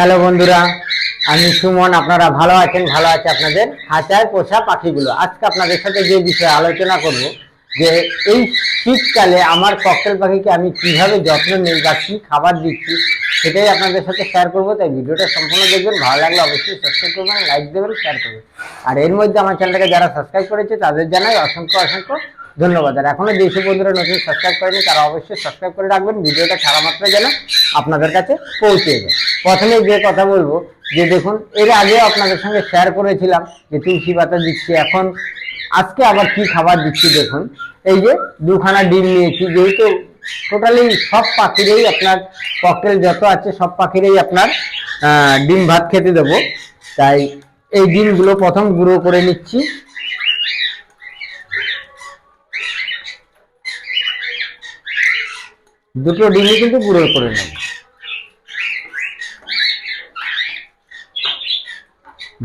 Hello বন্ধুরা, আমি সুমন, আপনারা ভালো আছেন? ভালো আছে আপনাদের? খাঁচায় পোষা পাখিগুলো। আজকে আপনাদের সাথে যে বিষয়ে আলোচনা করব, যে এই শীতকালে আমার ককটেল পাখিকে আমি কীভাবে যত্ন নিই বা কী খাবার দিচ্ছি, সেটাই আপনাদের সাথে শেয়ার করব। তাই ভিডিওটা সম্পূর্ণ দেখবেন, ভালো লাগলে অবশ্যই সাবস্ক্রাইব করবেন লাইক দেবেন শেয়ার করবেন। আর এর মধ্যে আমার চ্যানেলটাকে যারা সাবস্ক্রাইব করেছে, তাদের জানাই অসংখ্য অসংখ্য ধন্যবাদ। আর এখনও যেসব বন্ধুরা নতুন সাবস্ক্রাইব করেনি, তারা অবশ্যই সাবস্ক্রাইব করে রাখবেন। ভিডিওটা ছাড়া মাত্র যেন আপনাদের কাছে পৌঁছে যায়। প্রথমে যে কথা বলব, যে দেখুন, এর আগে আপনাদের সঙ্গে শেয়ার করেছিলাম যে তুলসী পাতা দিচ্ছি। এখন আজকে আবার কি খাবার দিচ্ছি দেখুন। এই যে দুখানা ডিম নিয়েছি, যেহেতু টোটালি সব পাখিরই আপনার ককটেল যত আছে, সব পাখিরই আপনার ডিম ভাত খেতে দেবো। তাই এই ডিমগুলো প্রথম গুঁড়ো করে নিচ্ছি। দুটো ডিমই কিন্তু গুঁড়ো করে নেব।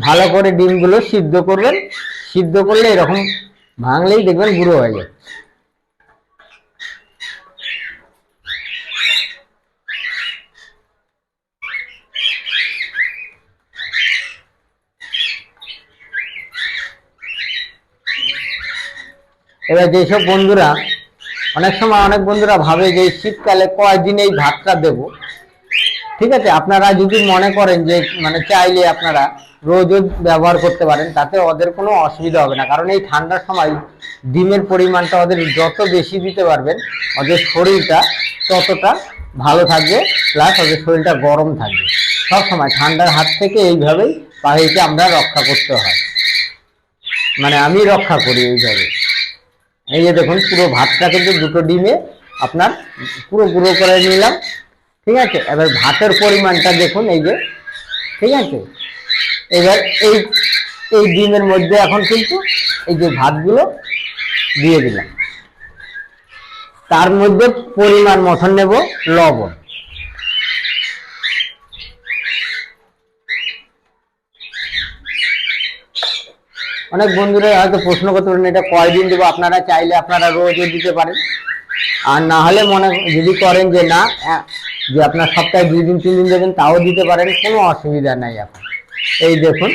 ভালো করে ডিমগুলো সিদ্ধ করবেন। সিদ্ধ করলে এরকম ভাঙলেই দেখবেন গুঁড়ো হয়ে যাচ্ছে। এবার যেসব বন্ধুরা অনেক সময় অনেক বন্ধুরা ভাবে যে শীতকালে কয়দিন এই ভাতটা দেব। ঠিক আছে? আপনারা যদি মনে করেন যে মানে চাইলে আপনারা রোজ ব্যবহার করতে পারেন, তাতে ওদের কোনো অসুবিধা হবে না। কারণ এই ঠান্ডার সময় ডিমের পরিমাণটা ওদের যত বেশি দিতে পারবেন, ওদের শরীরটা ততটা ভালো থাকবে প্লাস ওদের শরীরটা গরম থাকবে। সব সময় ঠান্ডার হাত থেকে এইভাবেই পাখিকে আমরা রক্ষা করতে হয়। মানে আমি রক্ষা করি এইভাবে। এই যে দেখুন, পুরো ভাতটা কিন্তু দুটো ডিমে আপনার পুরো গুঁড়ো করে নিলাম। ঠিক আছে? এবার ভাতের পরিমাণটা দেখুন, এই যে। ঠিক আছে? এবার এই এই ডিমের মধ্যে এখন কিন্তু এই যে ভাতগুলো দিয়ে দিলাম। তার মধ্যে পরিমাণ মতন নেব লবণ। অনেক বন্ধুরা হয়তো প্রশ্ন করতে পারেন, এটা কয়দিন দেবো? আপনারা চাইলে আপনারা রোজও দিতে পারেন। আর না হলে মনে যদি করেন যে না যে আপনার সপ্তাহে দুই দিন, তিন দিন দেবেন, তাও দিতে পারেন, কোনো অসুবিধা নাই এখন। এই দেখুন।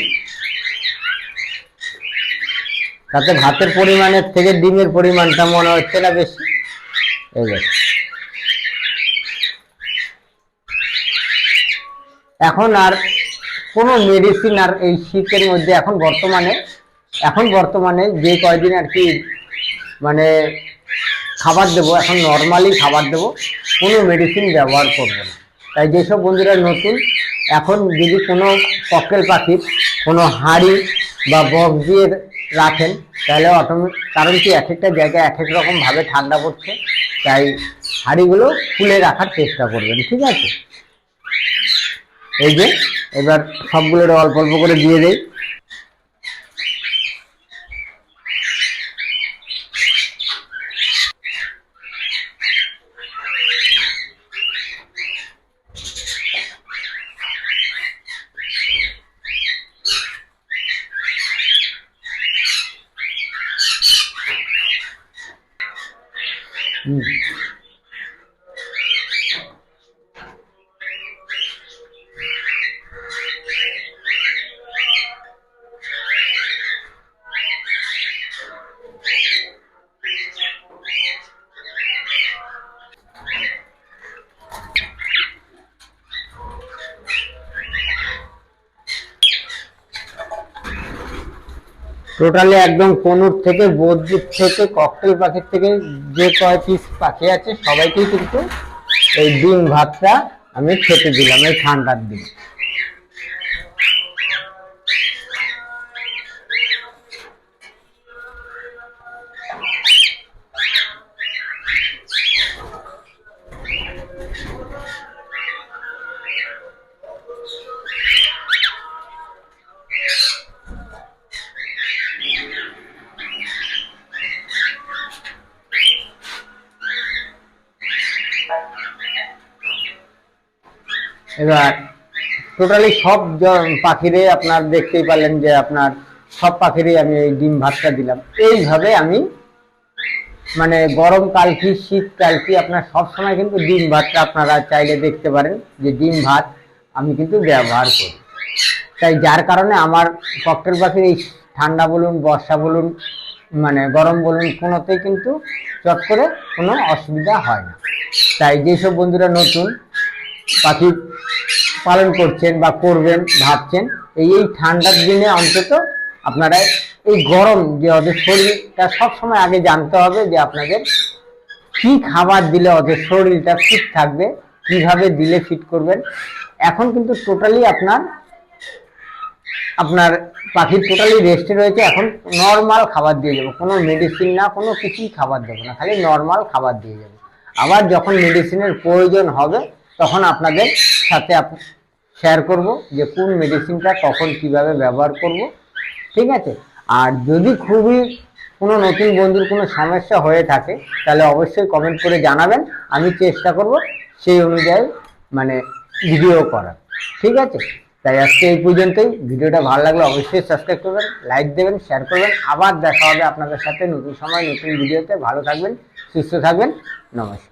তাতে ভাতের পরিমাণের থেকে ডিমের পরিমাণটা মনে হচ্ছে না বেশি। এই দেখুন। এখন আর কোনো মেডিসিন আর এই শীতের মধ্যে এখন বর্তমানে এখন বর্তমানে যে কয়দিন আর কি মানে খাবার দেবো, এখন নর্মালি খাবার দেবো, কোনো মেডিসিন ব্যবহার করব না। তাই যেসব বন্ধুরা নতুন, এখন যদি কোনো কক্কেল পাখির কোনো হাঁড়ি বা বক্স দিয়ে রাখেন, তাহলে অটোমেটিক কারণ কি এক একটা জায়গায় এক এক রকমভাবে ঠান্ডা পড়ছে, তাই হাঁড়িগুলো খুলে রাখার চেষ্টা করবেন, ঠিক আছে? এই যে, এবার সবগুলো অল্প অল্প করে দিয়ে দেই। 嗯。টোটালি একদম কোনুর থেকে বদ্যুৎ থেকে ককটেল পাখির থেকে যে কয় পিস পাখি আছে, সবাইকেই কিন্তু এই ডিম ভাতটা আমি খেতে দিলাম, এই ঠান্ডার দিন এবার টোটালি সব পাখিরে আপনার দেখতেই পারলেন যে আপনার সব পাখিরই আমি এই ডিম ভাতটা দিলাম। এইভাবে আমি মানে গরমকাল কি শীতকাল কি আপনার সব সময় কিন্তু ডিম ভাতটা আপনারা চাইলে দেখতে পারেন যে ডিম ভাত আমি কিন্তু ব্যবহার করি। তাই যার কারণে আমার ককটেল পাখির এই ঠান্ডা বলুন, বর্ষা বলুন মানে গরম বলুন, কোনোতেই কিন্তু চট করে কোনো অসুবিধা হয় না। তাই যেসব বন্ধুরা নতুন পাখি পালন করছেন বা করবেন, ভাবছেন, এই এই ঠান্ডার দিনে অন্তত আপনারা এই গরম যে ওদের শরীরটা সবসময় আগে জানতে হবে যে আপনাদের কি খাবার দিলে ওদের শরীরটা ফিট থাকবে, কীভাবে দিলে ফিট করবেন। এখন কিন্তু টোটালি আপনার আপনার পাখির টোটালি রেস্টে রয়েছে, এখন নর্মাল খাবার দিয়ে যাব কোনো মেডিসিন না, কোনো কিছুই খাবার দেবো না, খালি নর্মাল খাবার দিয়ে যাব আবার যখন মেডিসিনের প্রয়োজন হবে তখন আপনাদের সাথে শেয়ার করব যে কোন মেডিসিনটা কখন কীভাবে ব্যবহার করব, ঠিক আছে? আর যদি খুবই কোনো নতুন বন্ধুর কোনো সমস্যা হয়ে থাকে, তাহলে অবশ্যই কমেন্ট করে জানাবেন, আমি চেষ্টা করব সেই অনুযায়ী মানে ভিডিও করার, ঠিক আছে? তাই আজকে এই পর্যন্তই, ভিডিওটা ভালো লাগলে অবশ্যই সাবস্ক্রাইব করবেন লাইক দেবেন শেয়ার করবেন, আবার দেখা হবে আপনাদের সাথে নতুন সময়, নতুন ভিডিওতে ভালো থাকবেন, সুস্থ থাকবেন, নমস্কার।